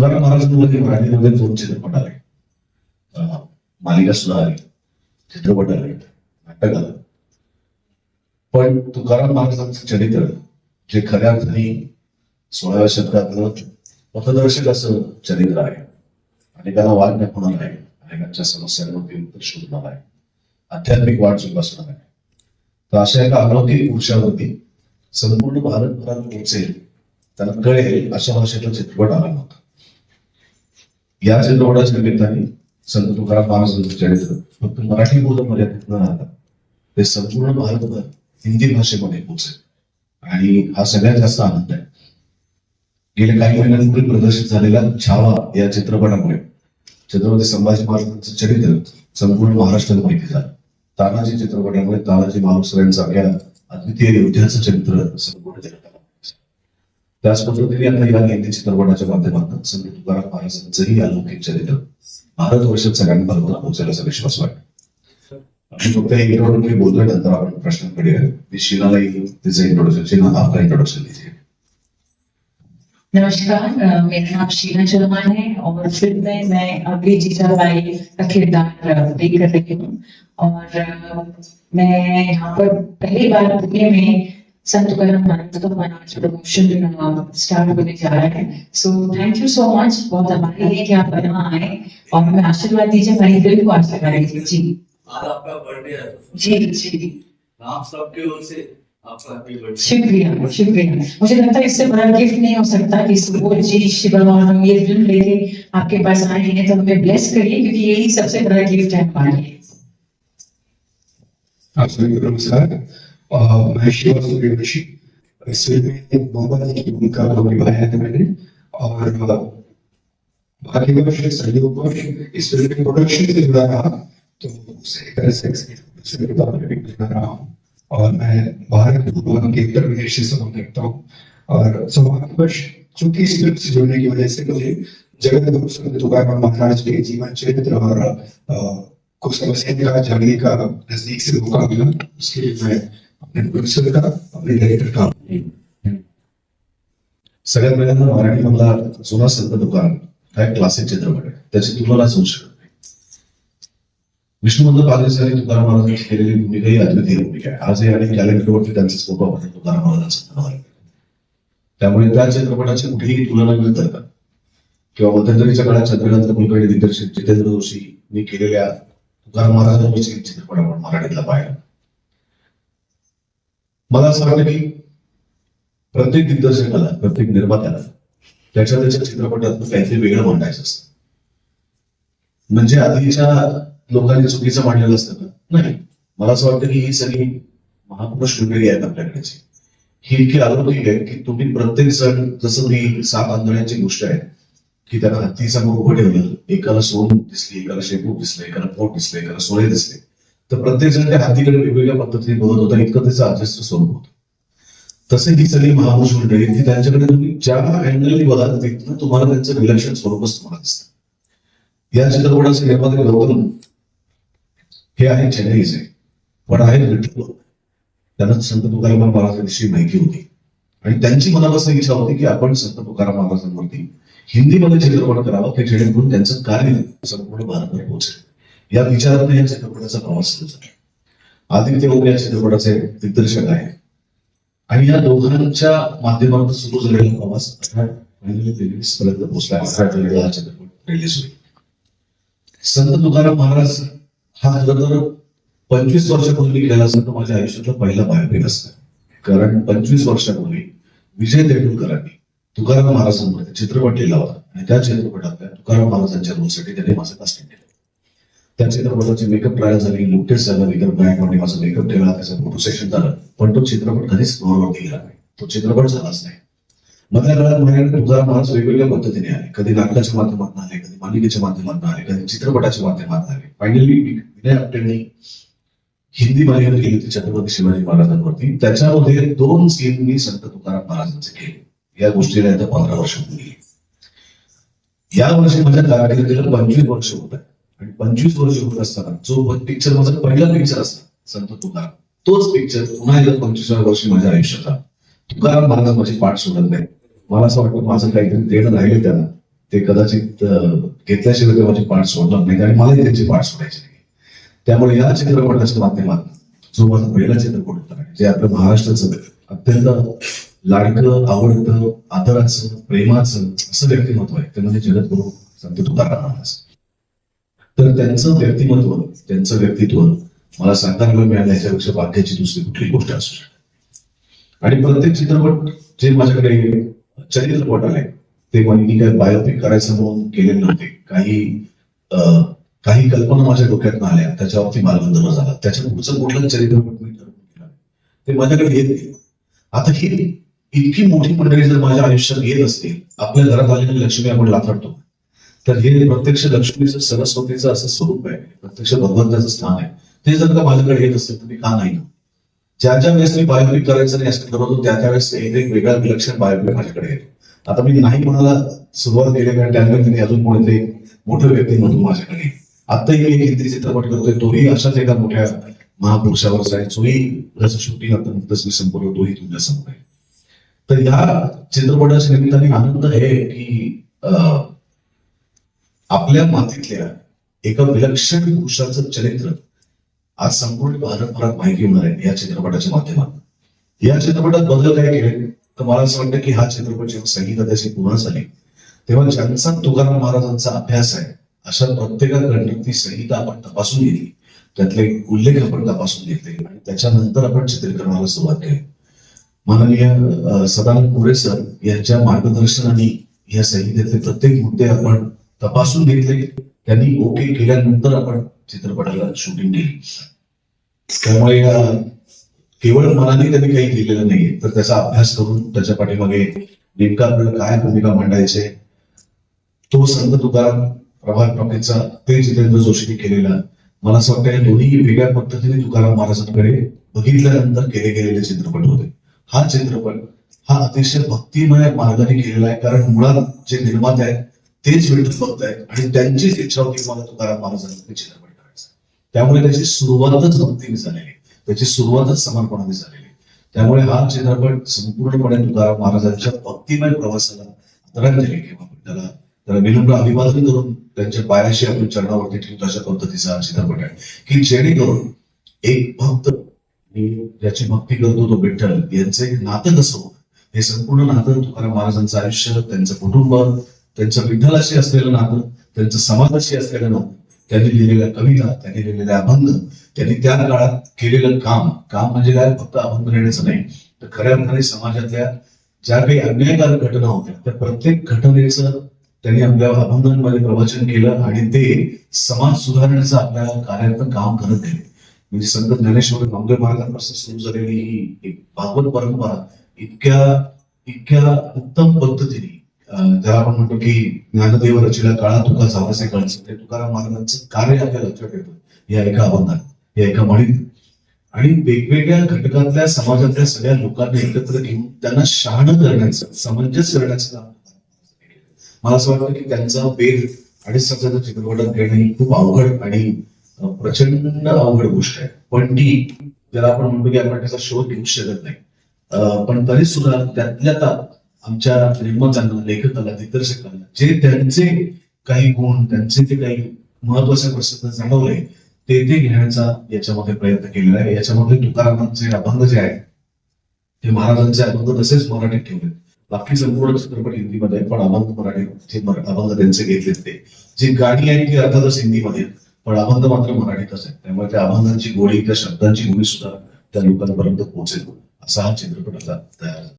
तुकाराम महाराजांमध्ये मराठीमध्ये दोन चित्रपट आले. मालिका सुद्धा आली चित्रपट आले नाटक आलं. पण तुकाराम महाराजांचं चरित्र जे खऱ्या अर्थाने सोळाव्या शतकातलं पथदर्शक असं चरित्र आहे अनेकांना वाद दाखवणार आहे अनेकांच्या समस्यांवरती उत्तर शोधणार आहे आध्यात्मिक वाट जोपासणार आहे. तर अशा एका अनोखी पुरुषावरती संपूर्ण भारतभरात पोहोचेल त्यांना कळेल अशा भाषेतला चित्रपट आला नव्हता. याचे चित्रपटाच्या निमित्ताने संत तुकाराम महाराजांचं चरित्र. फक्त मराठी बोध मर्यादित न राहता ते संपूर्ण भारतभर हिंदी भाषेमध्ये पोहोचेल. आणि हा सगळ्यात जास्त आनंद आहे. गेल्या काही महिन्यांपूर्वी प्रदर्शित झालेला छावा या चित्रपटामुळे छत्रपती संभाजी महाराजांचं चरित्र संपूर्ण महाराष्ट्राला माहिती झालं. तानाजी चित्रपटामुळे तानाजी मालुसऱ्यांसारख्या अद्वितीय योद्ध्याचं चरित्र संपूर्ण जगाला त्याच पद्धतीने आता या हिंदी चित्रपटाच्या माध्यमातून संत तुकाराम महाराजांचंही अलौकिक चरित्र भारतवर्षात सगळ्यांपर्यंत पोहोचेल असा विश्वास वाटतो आपण फक्त हे मी बोलतोय नंतर आपण प्रश्नांकडे मी शिनाला येईल तिचं इंट्रोडक्शन शिना आपला इंट्रोडक्शन दिले नमस्कार मेरा नाम शीला शर्मा है और फिल्म में मैं अभी जीजाबाई का किरदार प्ले कर रही हूँ। और मैं यहाँ पर पहली बार पुणे में संत तुकाराम महाराज का महाराज प्रमोशन स्टार्ट होने जा रहा है। So thank you so much बहुत हमारे लिए कि आप यहाँ आए और हमें आशीर्वाद दीजिए हमारी फ़िल्म को आशीर्वाद दीजिए। जी। आज आपका बर्थडे है जी जी हम सबके ओर से आपका हैप्पी बर्थडे शुक्रिया शुक्रिया। मुझे लगता है इससे बड़ा गिफ्ट नहीं हो सकता कि सुबोध जी शिवम और हम ये फ़िल्म लेके आपके पास आए हैं तो हमें ब्लेस करिए क्योंकि यही सबसे बड़ा गिफ्ट है हमारे लिए। आप सभी को नमस्कार। में भूमिका को निभाया है मैंने। और भाग्यवश सहयोगवश इस फ़िल्म के प्रोडक्शन से जुड़ा रहा तो उसे तरह से में रहा हूँ। और मैं भारत भगवान के उत्तर प्रदेश से संबंध रखता हूँ। और सौभाग्यवश चूँकि इस फ़िल्म से जुड़ने की वजह से मुझे जगत गुरु संत तुकाराम महाराज के जीवन चरित्र और अ, को समझने का जानने का नज़दीक से मौका मिला उसके लिए मैं सगळ्यात पहिल्यांदा मराठी मधला जुना संत दुकान हा क्लासिक चित्रपट आहे. त्याची तुलनाच होऊ शकत नाही. विष्णुमंत पालकसारी तुकाराम महाराजांची केलेली भूमिका ही अद्वितीय भूमिका आहे. आजही आणि कॅलेंडरवरती त्यांचाच फोटो आपण तुकाराम महाराजांचा त्यामुळे त्या चित्रपटाची कुठेही तुलना न करता किंवा मध्यंतरीच्या काळात चंद्रकांत कुलकर्णी दिग्दर्शित जितेंद्र जोशींनी केलेल्या तुकाराम महाराजांविषयी चित्रपट आपण मराठीतला पाहिला. मला असं वाटतं की प्रत्येक दिग्दर्शकाला प्रत्येक निर्मात्याला त्याच्या त्याच्या चित्रपटात काहीतरी वेगळं मांडायचं असतं. म्हणजे आधीच्या लोकांनी चुकीचं मांडलेलं असतं का? नाही. मला असं वाटतं की ही सगळी महापुरुष मंडळी आहेत आपल्याकडची. ही इतकी अलौकिक आहे की तुम्ही प्रत्येक जण जसं मी सात आंधळ्यांची गोष्ट आहे की त्यांना हत्तीसमोर उभं ठेवलं एकाला सोन दिसली एकाला शेपूट दिसलं एकाला पोट दिसलं एकाला सोळे दिसले. तर प्रत्येक जण त्या हत्तीकडे वेगवेगळ्या पद्धतीने बघत होता. इतकं त्याचं अजस्ट स्वरूप होतं. तसे ही सगळी महापुरुष मंडळी ती त्यांच्याकडे तुम्ही ज्या अँगलने बघाल तिथं तुम्हाला त्यांचं विलक्षण स्वरूपच तुम्हाला दिसतं. या चित्रपटाचे निर्माते गौतम हे आहे चेन्नईचे. पण आहेत विठ्ठल. त्यांना संत तुकाराम महाराजांविषयी माहिती होती. आणि त्यांची मनापासून इच्छा होती की आपण संत तुकाराम महाराजांवरती हिंदीमध्ये चित्रपट करावा ते जेणेकरून त्यांचं कार्य संपूर्ण भारतभर पोहोचेल. या विचाराने या चित्रपटाचा प्रवास सुरू झाला. आदित्य ओम या चित्रपटाचे दिग्दर्शक आहे आणि या दोघांच्या माध्यमातून सुरू झालेला प्रवास तेवीस पर्यंत पोहोचला हा चित्रपट रिलीज होईल. संत तुकाराम महाराज हा खरं तर पंचवीस वर्षापूर्वी गेला असेल तर माझ्या आयुष्यातला पहिला बायोपिक असतं. कारण पंचवीस वर्षापूर्वी विजय तेंडुलकरांनी तुकाराम महाराजांमध्ये चित्रपट लिहिला होता. आणि त्या चित्रपटातल्या तुकाराम महाराजांच्या रोलसाठी त्यांनी माझं कास्टिंग केलं. चित्रपटाचे मेकअप ट्रायल झाली नुकतेच झालं मेकअप ब्रँडमध्ये माझं मेकअप ठेवला त्याचं फोटो सेशन झालं. पण तो चित्रपट कधीच फ्लोअरवरती गेला नाही. तो चित्रपट झालाच नाही. मधल्या काळात माझ्याकडे तुकाराम महाराज वेगवेगळ्या पद्धतीने आले. कधी नाटकाच्या माध्यमातून आले कधी मालिकेच्या माध्यमातून आले कधी चित्रपटाच्या माध्यमातून आले. फायनली विनय आपटेंनी हिंदी मालिका केली होती छत्रपती शिवाजी महाराजांवरती. त्याच्यामध्ये दोन सीन मी संत तुकाराम महाराजांचे केले. या गोष्टीला आता पंधरा वर्ष होऊन गेली. या वर्षी माझ्या कारकिर्दीला पंचवीस वर्ष होत आहे. आणि पंचवीस वर्ष होत असताना जो पिक्चर माझा पहिला पिक्चर असता संत तुकाराम तोच पिक्चर पुन्हा एकदा पंचवीसाव्या वर्षी माझ्या आयुष्यात आला. तुकाराम महाराज माझी पाठ सोडत नाही मला असं वाटतं माझं काहीतरी देणं राहिलं त्यांना. ते कदाचित घेतल्याशिवाय ते माझी पाठ सोडणार नाही आणि मलाही त्यांची पाठ सोडायची नाही. त्यामुळे या चित्रपटाच्या माध्यमातून जो माझा पहिला चित्रपट होता जे आपल्या महाराष्ट्राचं अत्यंत लाडकं आवडतं आदराचं प्रेमाचं असं व्यक्तिमत्व आहे ते म्हणजे जगद्गुरु संत तुकाराम महाराज. तर त्यांचं व्यक्तिमत्व त्यांचं व्यक्तित्व मला सांगताना मिळालं याच्यापेक्षा बाकीची दुसरी कुठली गोष्ट असू शकते. आणि प्रत्येक चित्रपट जे माझ्याकडे चरित्रपट आले ते मी काय बायोपिक करायचं म्हणून केलेले नव्हते. काही अं, काही कल्पना माझ्या डोक्यात आल्या त्याच्यावरती मार्गदर्शन झाला. त्याच्या पुढचं कुठलं चरित्रपट मी ठरवून केलं ते माझ्याकडे येत नाही. आता ही इतकी मोठी मंडळी जर माझ्या आयुष्यात येत असतील आपल्या घरात आलेली लक्ष्मी आपण लाथडतो तर हे प्रत्यक्ष लक्ष्मीचं सरस्वतीचं असं स्वरूप आहे. प्रत्यक्ष भगवंताचं स्थान आहे. ते जर का माझ्याकडे येत असेल तर मी का नाही? ज्या ज्या वेळेस मी बायोपिक करायचं नाही असं ठरवतो त्या त्या वेळेस एक वेगळा विलक्षण बायोपिक माझ्याकडे येतो. आता मी नाही म्हणाला सुरुवात केली कारण त्यानंतर मी अजून कोणते मोठं व्यक्ती म्हणून माझ्याकडे आहे. आत्ताही मी एक हिंदी चित्रपट करतोय तोही अशाच एका मोठ्या महापुरुषावरच आहे. तोही त्याचं शूटिंग आता नुकतंच मी संपवलं तोही तुमच्यासमोर आहे. तर या चित्रपटाच्या निमित्ताने आनंद आहे की आपल्या मातीतल्या एका विलक्षण पुरुषाचं चरित्र आज संपूर्ण भारतभरात माहिती होणार आहे या चित्रपटाच्या माध्यमात या चित्रपटात बदल काय केले? तर मला असं वाटतं की हा चित्रपट जेव्हा संगीता त्याची पूर्ण झाली तेव्हा ज्यांचा तुकाराम महाराजांचा अभ्यास आहे अशा प्रत्येकाकडनं ती संहिता आपण तपासून घेतली. त्यातले उल्लेख आपण तपासून घेतले. आणि त्याच्यानंतर आपण चित्रीकरणाला सुरुवात केली. माननीय सदानंद पुरे सर यांच्या मार्गदर्शनाने या संहितेतले प्रत्येक मुद्दे आपण तपासून घेतले त्यांनी ओके केल्यानंतर आपण चित्रपटाला शूटिंग केली. त्यामुळे केवळ मनाने त्यांनी काही केलेलं नाहीये. तर त्याचा अभ्यास करून त्याच्या पाठीमागे नेमका आपल्याला काय भूमिका मांडायचे तो संत तुकाराम प्रभात टॉकीजचा ते जितेंद्र जोशीने केलेला. मला असं वाटतं या दोन्ही वेगळ्या पद्धतीने तुकाराम महाराजांकडे बघितल्यानंतर केले गेलेले चित्रपट होते. हा चित्रपट हा अतिशय भक्तिमय मार्गाने केलेला आहे. कारण मुळात जे निर्माते आहेत तेच भेटत भक्त आहेत आणि त्यांचीच इच्छा होती मला तुकाराम महाराजांकडे चित्रपट करायचा. त्यामुळे त्याची सुरुवातच भक्तीने झालेली. त्याची सुरुवातच समर्पणाने झालेली. त्यामुळे हा चित्रपट संपूर्णपणे तुकाराम महाराजांच्या भक्तिमय प्रवासाला आदरांजली किंवा त्याला त्याला विनम्र अभिवादन करून त्यांच्या पायाशी आपण चरणावरती ठेवतो अशा पद्धतीचा हा चित्रपट आहे. की जेणेकरून एक भक्त ज्याची भक्ती करतो तो विठ्ठल यांचं एक नातं कसं होतं? हे संपूर्ण नातं तुकाराम महाराजांचं आयुष्य त्यांचं कुटुंब त्यांचं विठ्ठलाशी असलेलं नातं त्यांचं समाजाशी असलेलं नातं त्यांनी लिहिलेल्या कविता त्यांनी लिहिलेले अभंग त्यांनी त्या काळात केलेलं काम काम म्हणजे काय? फक्त अभंग लिहिण्याचं नाही. तर खऱ्या अर्थाने समाजातल्या ज्या काही अन्यायकारक घटना होत्या त्या प्रत्येक घटनेचं त्यांनी आपल्या अभंगांमध्ये प्रवचन केलं आणि ते समाज सुधारण्याचं आपल्या कार्यात काम करत गेले. म्हणजे संत ज्ञानेश्वर मंगळ महाराजांपासून सुरू झालेली ही एक भागवत परंपरा इतक्या इतक्या उत्तम पद्धतीने ज्याला आपण म्हणतो की ज्ञानदेव रचिला काळा तुका जावसे कळचं ते तुकाराम महाराजांचं कार्य आपल्या लक्षात येतं. या एका अभंगात या एका म्हणीत आणि वेगवेगळ्या घटकातल्या समाजातल्या सगळ्या लोकांना एकत्र घेऊन त्यांना शहाणं करण्याचं समंजस करण्याचं काम मला असं वाटतं की त्यांचा वेग आणि तासाच्या चित्रपटात घेणं ही खूप अवघड आणि प्रचंड अवघड गोष्ट आहे. पण ती ज्याला आपण म्हणतो की आपण त्याचा शोध घेऊ शकत नाही. अं, पण तरी सुद्धा त्यातल्या त्यात आमच्या निर्मात्यांना लेखकाला दिग्दर्शकांना जे त्यांचे काही गुण त्यांचे जे काही महत्त्वाचे प्रसंग जाणवले ते ते घेण्याचा याच्यामध्ये प्रयत्न केलेला आहे. याच्यामध्ये तुकारामांचे अभंग जे आहेत ते महाराजांचे अभंग तसेच मराठीत ठेवले. बाकी संपूर्ण चित्रपट हिंदीमध्ये आहे, पण अभंग मराठी अभंग त्यांचे घेतलेत ते. जी गाणी आहेत ती अर्थातच हिंदीमध्ये पण अभंग मात्र मराठीतच आहे त्यामुळे त्या अभंगांची गोडी त्या शब्दांची गोडी सुद्धा त्या लोकांपर्यंत पोहोचेल. असा हा चित्रपट आता तयार